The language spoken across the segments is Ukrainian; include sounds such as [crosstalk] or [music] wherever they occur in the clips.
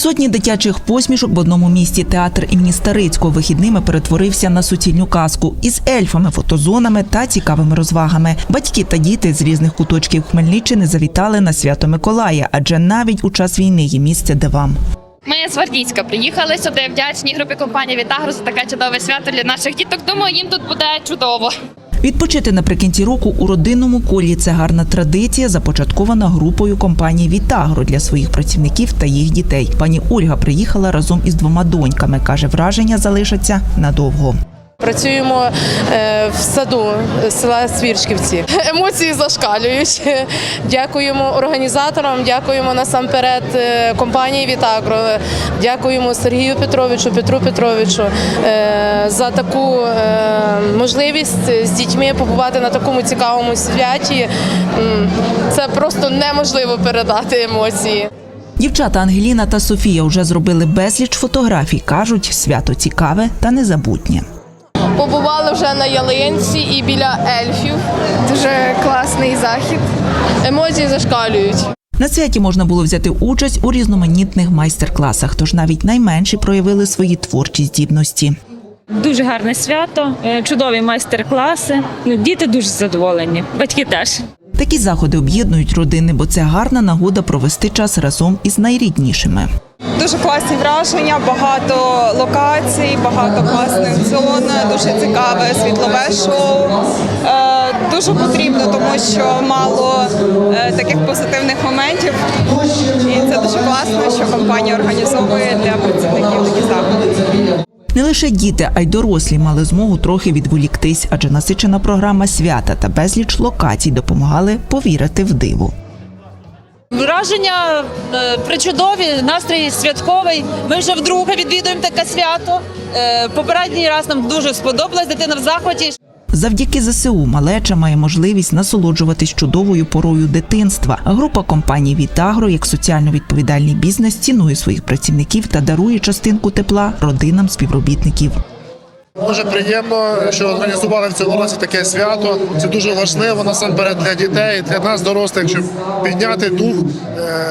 Сотні дитячих посмішок в одному місті театр імені Старицького вихідними перетворився на суцільну казку із ельфами, фотозонами та цікавими розвагами. Батьки та діти з різних куточків Хмельниччини завітали на свято Миколая, адже навіть у час війни є місце дивам. Ми з Гвардійська приїхали сюди. Вдячні групі компанії Вітагро за таке чудове свято для наших діток. Думаю, їм тут буде чудово. Відпочити наприкінці року у родинному колі це гарна традиція, започаткована групою компанії Вітагро для своїх працівників та їх дітей. Пані Ольга приїхала разом із двома доньками. каже, враження залишаться надовго. Працюємо е, в саду села Свірчківці. [laughs] Емоції зашкалюють. Дякуємо організаторам, дякуємо насамперед е, компанії Вітагро, дякуємо Сергію Петровичу, Петру Петровичу е, за таку можливість з дітьми побувати на такому цікавому святі. Це просто неможливо передати емоції. Дівчата Ангеліна та Софія вже зробили безліч фотографій. кажуть, свято цікаве та незабутнє. Побували вже на ялинці і біля ельфів. Дуже класний захід. Емоції зашкалюють. На святі можна було взяти участь у різноманітних майстер-класах, тож навіть найменші проявили свої творчі здібності. Дуже гарне свято, е, чудові майстер-класи. Ну, діти дуже задоволені, батьки теж. Такі заходи об'єднують родини, бо це гарна нагода провести час разом із найріднішими. Дуже класні враження, багато локацій, багато класних зон, дуже цікаве світлове шоу. Е, Дуже потрібно, тому що мало е, таких позитивних моментів. І це дуже класно, що компанія організовує для працівників такі заходи. Не лише діти, а й дорослі мали змогу трохи відволіктись, адже насичена програма свята та безліч локацій допомагали повірити в диво. Враження е, причудові, настрій святковий. Ми вже вдруге відвідуємо таке свято. Е, Попередній раз нам дуже сподобалось, дитина в захваті. Завдяки ЗСУ малеча має можливість насолоджуватись чудовою порою дитинства. Група компаній Вітагро як соціально відповідальний бізнес цінує своїх працівників та дарує частинку тепла родинам співробітників. Дуже приємно, що організували в цьому році таке свято. Це дуже важливо насамперед для дітей, для нас, дорослих, щоб підняти дух, е,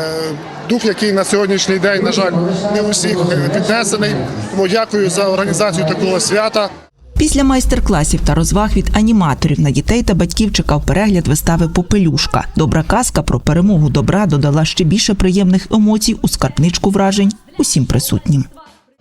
дух, який на сьогоднішній день, на жаль, не у всіх е, піднесений. Тому дякую за організацію такого свята. Після майстер-класів та розваг від аніматорів на дітей та батьків чекав перегляд вистави Попелюшка. Добра казка про перемогу добра додала ще більше приємних емоцій у скарбничку вражень усім присутнім.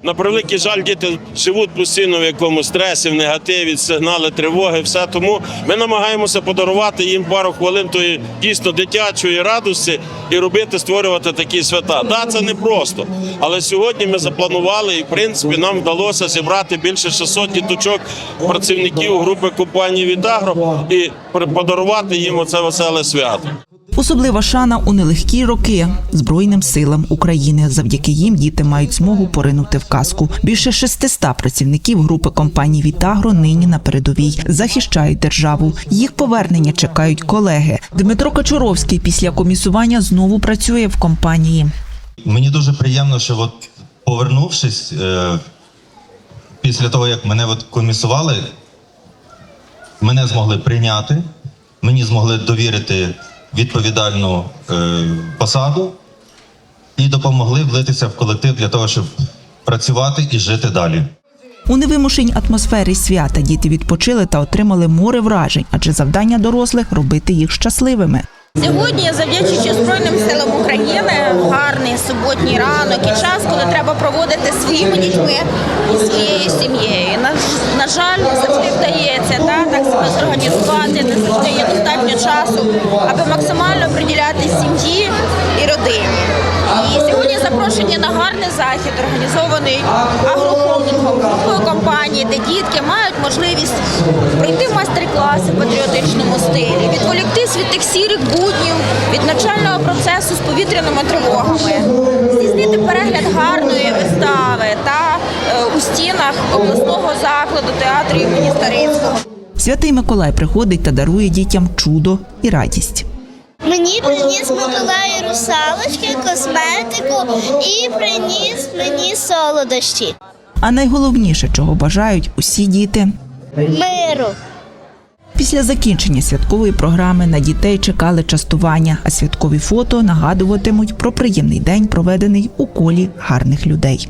На превеликий жаль, діти живуть постійно в якомусь стресі, в негативі, сигнали тривоги, все тому ми намагаємося подарувати їм пару хвилин тої дійсно дитячої радості і робити, створювати такі свята. Да, це просто. Але сьогодні ми запланували, і в принципі нам вдалося зібрати більше 600 діточок працівників групи компанії Вітагро і подарувати їм оце веселе свято. Особлива шана у нелегкі роки Збройним силам України. Завдяки їм діти мають змогу поринути в казку. Більше 600 працівників групи компанії Вітагро нині на передовій захищають державу. Їх повернення чекають колеги. Дмитро Качуровський після комісування знову працює в компанії. Мені дуже приємно, що от повернувшись е, після того, як мене от комісували, мене змогли прийняти, мені змогли довірити відповідальну е, посаду і допомогли влитися в колектив для того, щоб працювати і жити далі. У невимушеній атмосфері свята діти відпочили та отримали море вражень, адже завдання дорослих робити їх щасливими. Сьогодні, завдячуючи Збройним силам України, гарний суботній ранок і час, коли треба проводити своїми дітьми і своєю сім'єю. На, на жаль, завжди вдається запрошені на гарний захід, організований агрохолдингом, групою компанії, де дітки мають можливість пройти майстер-класи в патріотичному стилі, відволіктись від тих сірих буднів, від навчального процесу з повітряними тривогами, здійснити перегляд гарної вистави та е, у стінах обласного закладу театру імені Старицького. Святий Миколай приходить та дарує дітям чудо і радість. Мені приніс Миколай русалочки, косметику і приніс мені солодощі. А найголовніше, чого бажають усі діти Миру. Після закінчення святкової програми на дітей чекали частування, а святкові фото нагадуватимуть про приємний день, проведений у колі гарних людей.